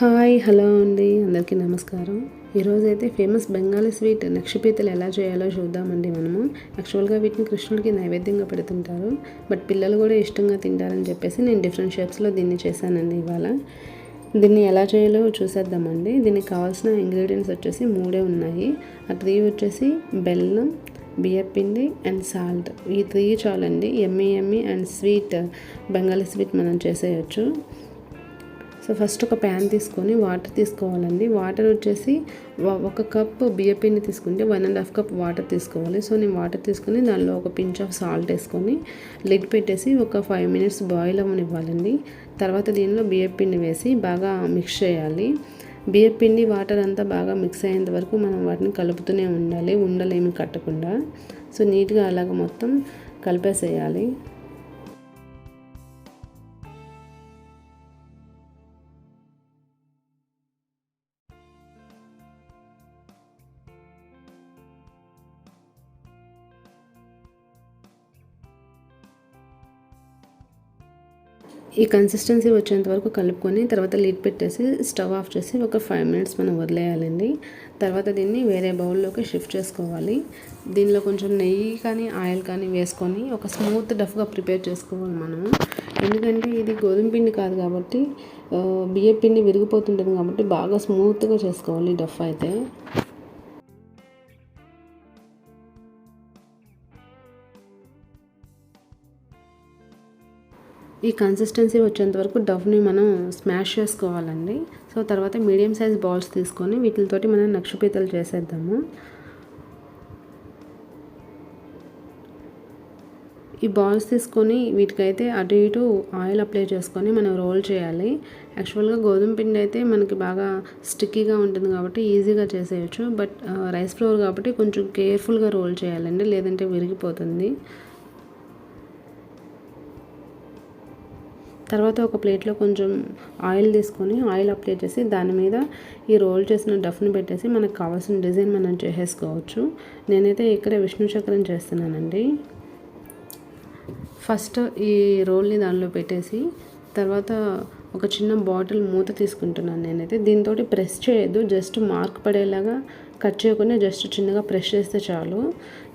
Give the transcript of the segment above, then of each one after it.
Hi hello అండి. అందరికీ నమస్కారం. ఈరోజు అయితే ఫేమస్ బెంగాలీ స్వీట్ నక్షపీతలు ఎలా చేయాలో చూద్దామండి మనము. యాక్చువల్గా వీటిని కృష్ణుడికి నైవేద్యంగా పెడుతుంటారు. బట్ పిల్లలు కూడా ఇష్టంగా తింటారని చెప్పేసి నేను డిఫరెంట్ షేప్స్లో దీన్ని చేశానండి ఇవాళ. దీన్ని ఎలా చేయాలో చూసేద్దామండి. దీనికి కావాల్సిన ఇంగ్రీడియంట్స్ వచ్చేసి మూడే ఉన్నాయి. ఆ త్రీ వచ్చేసి బెల్లం బియ్యపిండి అండ్ సాల్ట్. ఈ త్రీ చాలండి. ఎమ్మి ఎమ్మి అండ్ స్వీట్ బెంగాలీ స్వీట్ మనం చేసేయచ్చు. సో ఫస్ట్ ఒక ప్యాన్ తీసుకొని వాటర్ తీసుకోవాలండి. వాటర్ వచ్చేసి ఒక కప్ బియ్యపిండి తీసుకుంటే one and half cup water తీసుకోవాలి. సో నేను వాటర్ తీసుకొని దానిలో ఒక పించ్ ఆఫ్ సాల్ట్ వేసుకొని లిడ్ పెట్టేసి ఒక ఫైవ్ మినిట్స్ బాయిల్ అవ్వనివ్వాలండి. తర్వాత దీనిలో బియ్యపిండి వేసి బాగా మిక్స్ చేయాలి. బియ్యపిండి వాటర్ అంతా బాగా మిక్స్ అయ్యేంత వరకు మనం వాటిని కలుపుతూనే ఉండాలి. ఉండలేమి కట్టకుండా. సో నీట్గా అలాగ మొత్తం కలిపేసేయాలి. ఈ కన్సిస్టెన్సీ వచ్చేంత వరకు కలుపుకొని తర్వాత లిడ్ పెట్టేసి స్టవ్ ఆఫ్ చేసి ఒక ఫైవ్ మినిట్స్ మనం వదిలేయాలండి. తర్వాత దీన్ని వేరే బౌల్లోకి షిఫ్ట్ చేసుకోవాలి. దీనిలో కొంచెం నెయ్యి కానీ ఆయిల్ కానీ వేసుకొని ఒక స్మూత్ డఫ్గా ప్రిపేర్ చేసుకోవాలి మనము. ఎందుకంటే ఇది గోధుమ పిండి కాదు కాబట్టి బియ్య పిండి విరిగిపోతుంటుంది కాబట్టి బాగా స్మూత్గా చేసుకోవాలి డఫ్ అయితే. ఈ కన్సిస్టెన్సీ వచ్చేంత వరకు డవ్ని మనం స్మాష్ చేసుకోవాలండి. సో తర్వాత మీడియం సైజ్ బాల్స్ తీసుకొని వీటితోటి మనం నక్షపీతలు చేసేద్దాము. ఈ బాల్స్ తీసుకొని వీటికైతే అటు ఇటు ఆయిల్ అప్లై చేసుకొని మనం రోల్ చేయాలి. యాక్చువల్గా గోధుమ పిండి అయితే మనకి బాగా స్టిక్కీగా ఉంటుంది కాబట్టి ఈజీగా చేసేయచ్చు. బట్ రైస్ ఫ్లోర్ కాబట్టి కొంచెం కేర్ఫుల్గా రోల్ చేయాలండి. లేదంటే విరిగిపోతుంది. తర్వాత ఒక ప్లేట్లో కొంచెం ఆయిల్ తీసుకొని ఆయిల్ అప్లై చేసి దాని మీద ఈ రోల్ చేసిన డఫ్ని పెట్టేసి మనకు కావాల్సిన డిజైన్ మనం చేసేసుకోవచ్చు నేనైతే ఇక్కడ విష్ణు చక్రం చేస్తున్నానండి. ఫస్ట్ ఈ రోల్ని దానిలో పెట్టేసి తర్వాత ఒక చిన్న బాటిల్ మూత తీసుకుంటున్నాను నేనైతే. దీంతో ప్రెస్ చేయొద్దు జస్ట్ మార్క్ పడేలాగా కట్ చేయకుండా జస్ట్ చిన్నగా ప్రెస్ చేస్తే చాలు.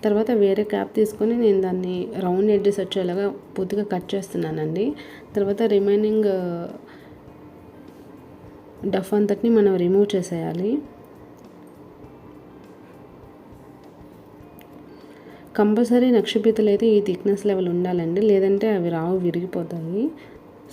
తర్వాత వేరే క్యాప్ తీసుకొని నేను దాన్ని రౌండ్ ఎడ్జెస్ వచ్చేలాగా పూర్తిగా కట్ చేస్తున్నానండి. తర్వాత రిమైనింగ్ డఫ్ అంతటిని మనం రిమూవ్ చేసేయాలి. కంపల్సరీ నక్షపీతలు అయితే ఈ థిక్నెస్ లెవెల్ ఉండాలండి లేదంటే అవి రావు విరిగిపోతాయి.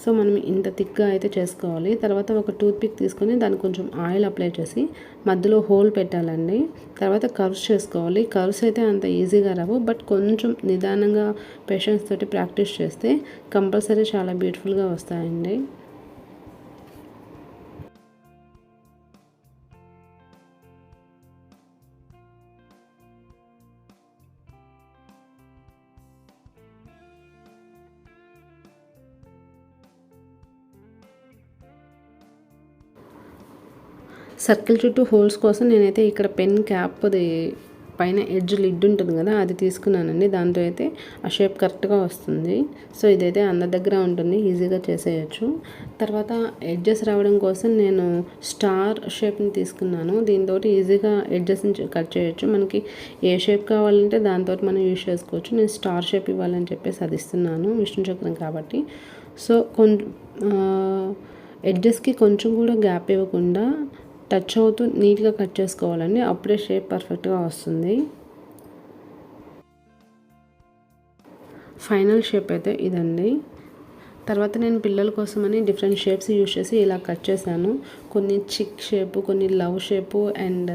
సో మనం ఇంత థిక్గా అయితే చేసుకోవాలి. తర్వాత ఒక టూత్ పిక్ తీసుకొని దాన్ని కొంచెం ఆయిల్ అప్లై చేసి మధ్యలో హోల్ పెట్టాలండి. తర్వాత కర్వ్స్ చేసుకోవాలి. కర్వ్స్ అయితే అంత ఈజీగా రావు. బట్ కొంచెం నిదానంగా పేషెన్స్ తోటి ప్రాక్టీస్ చేస్తే కంపల్సరీ చాలా బ్యూటిఫుల్గా వస్తాయండి. సర్కిల్ చుట్టూ హోల్స్ కోసం నేనైతే ఇక్కడ పెన్ క్యాప్ది పైన ఎడ్జ్ లిడ్ ఉంటుంది కదా అది తీసుకున్నానండి. దాంతో అయితే ఆ షేప్ కరెక్ట్గా వస్తుంది. సో ఇదైతే అందరి దగ్గర ఉంటుంది ఈజీగా చేసేయచ్చు. తర్వాత ఎడ్జెస్ రావడం కోసం నేను స్టార్ షేప్ని తీసుకున్నాను. దీంతో ఈజీగా ఎడ్జెస్ని కట్ చేయొచ్చు. మనకి ఏ షేప్ కావాలంటే దాంతో మనం యూజ్ చేసుకోవచ్చు. నేను స్టార్ షేప్ ఇవ్వాలని చెప్పేసి అది ఇస్తున్నాను విష్ణు చక్రం కాబట్టి. సో కొంచెం ఎడ్జెస్కి కొంచెం కూడా గ్యాప్ ఇవ్వకుండా టచ్ అవుతూ నీట్గా కట్ చేసుకోవాలండి. అప్పుడే షేప్ పర్ఫెక్ట్గా వస్తుంది. ఫైనల్ షేప్ అయితే ఇదండి. తర్వాత నేను పిల్లల కోసమని డిఫరెంట్ షేప్స్ యూజ్ చేసి ఇలా కట్ చేశాను. కొన్ని చిక్ షేపు కొన్ని love shape and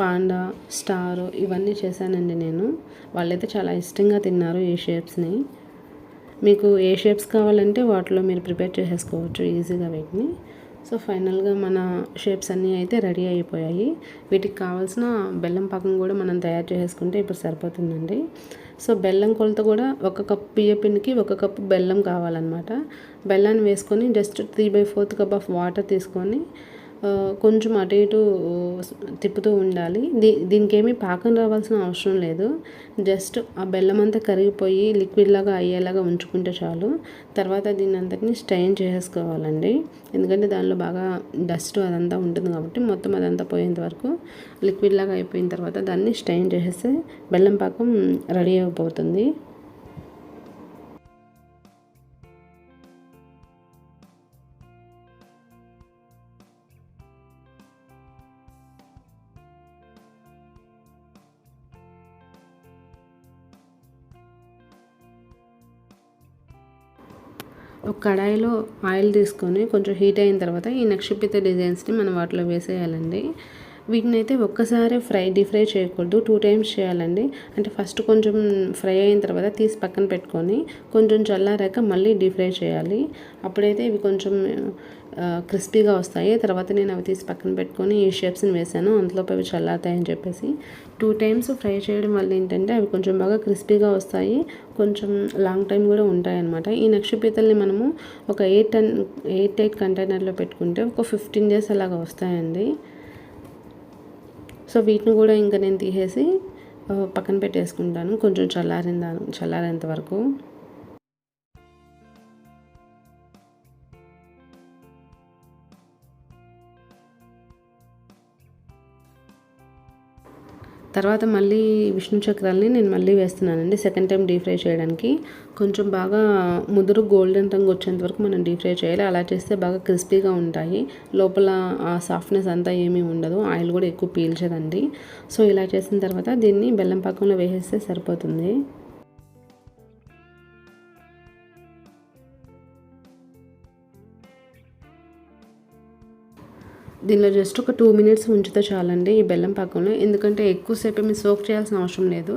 panda star ఇవన్నీ చేశానండి నేను. వాళ్ళైతే చాలా ఇష్టంగా తిన్నారు ఈ షేప్స్ని. మీకు ఏ షేప్స్ కావాలంటే వాటిలో మీరు ప్రిపేర్ చేసేసుకోవచ్చు ఈజీగా వీటిని. సో ఫైనల్గా మన షేప్స్ అన్నీ అయితే రెడీ అయిపోయాయి. వీటికి కావాల్సిన బెల్లం పాకం కూడా మనం తయారు చేసుకుంటే ఇప్పుడు సరిపోతుందండి. సో బెల్లం కొలత కూడా ఒక కప్ బియ్యపిండికి ఒక కప్పు బెల్లం కావాలన్నమాట. బెల్లాన్ని వేసుకొని just three by fourth cup of water తీసుకొని కొంచెం అటు ఇటు తిప్పుతూ ఉండాలి. దీ దీనికి ఏమీ పాకం రావాల్సిన అవసరం లేదు. జస్ట్ ఆ బెల్లం అంతా కరిగిపోయి లిక్విడ్ లాగా అయ్యేలాగా ఉంచుకుంటే చాలు. తర్వాత దీన్ని అంతటిని స్ట్రైన్ చేసేసుకోవాలండి. ఎందుకంటే దానిలో బాగా డస్ట్ అదంతా ఉంటుంది కాబట్టి మొత్తం అదంతా పోయేంత వరకు లిక్విడ్ లాగా అయిపోయిన తర్వాత దాన్ని స్ట్రైన్ చేసేస్తే బెల్లం పాకం రెడీ అయిపోతుంది. ఒక కడాయిలో ఆయిల్ తీసుకొని కొంచెం హీట్ అయిన తర్వాత ఈ నక్షపిత డిజైన్స్ని మనం వాటిలో వేసేయాలండి. వీటిని అయితే ఒక్కసారి ఫ్రై డీప్ ఫ్రై చేయకూడదు. టూ టైమ్స్ చేయాలండి. అంటే ఫస్ట్ కొంచెం ఫ్రై అయిన తర్వాత తీసి పక్కన పెట్టుకొని కొంచెం చల్లారాక మళ్ళీ డీప్ ఫ్రై చేయాలి. అప్పుడైతే ఇవి కొంచెం క్రిస్పీగా వస్తాయి. తర్వాత నేను అవి తీసి పక్కన పెట్టుకొని ఈ షేప్స్ని వేసాను. అందులోపు అవి చల్లారుతాయని చెప్పేసి టూ టైమ్స్ ఫ్రై చేయడం వల్ల ఏంటంటే అవి కొంచెం బాగా క్రిస్పీగా వస్తాయి. కొంచెం లాంగ్ టైం కూడా ఉంటాయి అన్నమాట ఈ నక్షపీతల్ని మనము ఒక ఎయిట్ టెన్ ఎయిట్ ఎయిట్ కంటైనర్లో పెట్టుకుంటే ఒక ఫిఫ్టీన్ డేస్ అలాగా వస్తాయండి. సో వీటిని కూడా ఇంకా నేను తీసేసి పక్కన పెట్టేసుకుంటాను. కొంచెం చల్లారిన చల్లారేంత వరకు. తర్వాత మళ్ళీ విష్ణు చక్రాలని నేను మళ్ళీ వేస్తున్నానండి. సెకండ్ టైం డీప్ ఫ్రై చేయడానికి. కొంచెం బాగా ముదురు గోల్డెన్ రంగు వచ్చేంత వరకు మనం డీ ఫ్రై చేయాలి. అలా చేస్తే బాగా క్రిస్పీగా ఉంటాయి. లోపల ఆ సాఫ్ట్నెస్ అంతా ఏమీ ఉండదు. ఆయిల్ కూడా ఎక్కువ పీల్చదండి. సో ఇలా చేసిన తర్వాత దీన్ని బెల్లం పాకంలో వేసేస్తే సరిపోతుంది. దీనిలో జస్ట్ ఒక టూ మినిట్స్ ఉంచితే చాలండి ఈ బెల్లం పాకంలో. ఎందుకంటే ఎక్కువసేపు ఏమి సోక్ చేయాల్సిన అవసరం లేదు.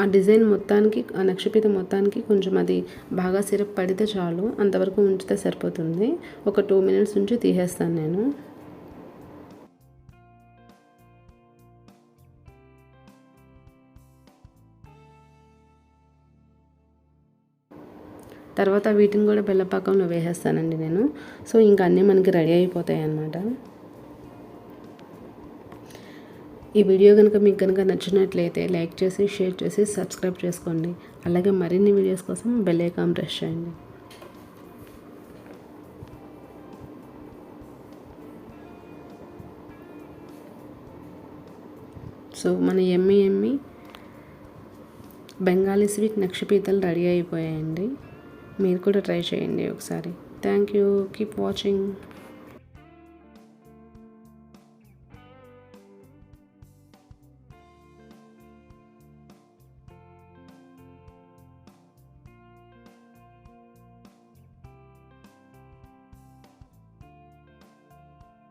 ఆ డిజైన్ మొత్తానికి ఆ నక్షపీత మొత్తానికి కొంచెం అది బాగా సిరప్ పడితే చాలు. అంతవరకు ఉంచితే సరిపోతుంది. ఒక టూ మినిట్స్ ఉంచి తీసేస్తాను నేను. తర్వాత వీటిని కూడా బెల్లపాకంలో వేసేస్తానండి నేను. సో ఇంకా అన్నీ మనకి రెడీ అయిపోతాయి అన్నమాట. ఈ వీడియో కనుక మీకు కనుక నచ్చినట్లయితే లైక్ చేసి షేర్ చేసి సబ్స్క్రైబ్ చేసుకోండి. అలాగే మరిన్ని వీడియోస్ కోసం బెల్ ఐకాన్ ప్రెస్ చేయండి. సో మన ఎమ్మి ఎమ్మి బెంగాలీ స్వీట్ నక్షపీతలు రెడీ అయిపోయాయండి. మీరు కూడా ట్రై చేయండి ఒకసారి. Thank you. Keep watching.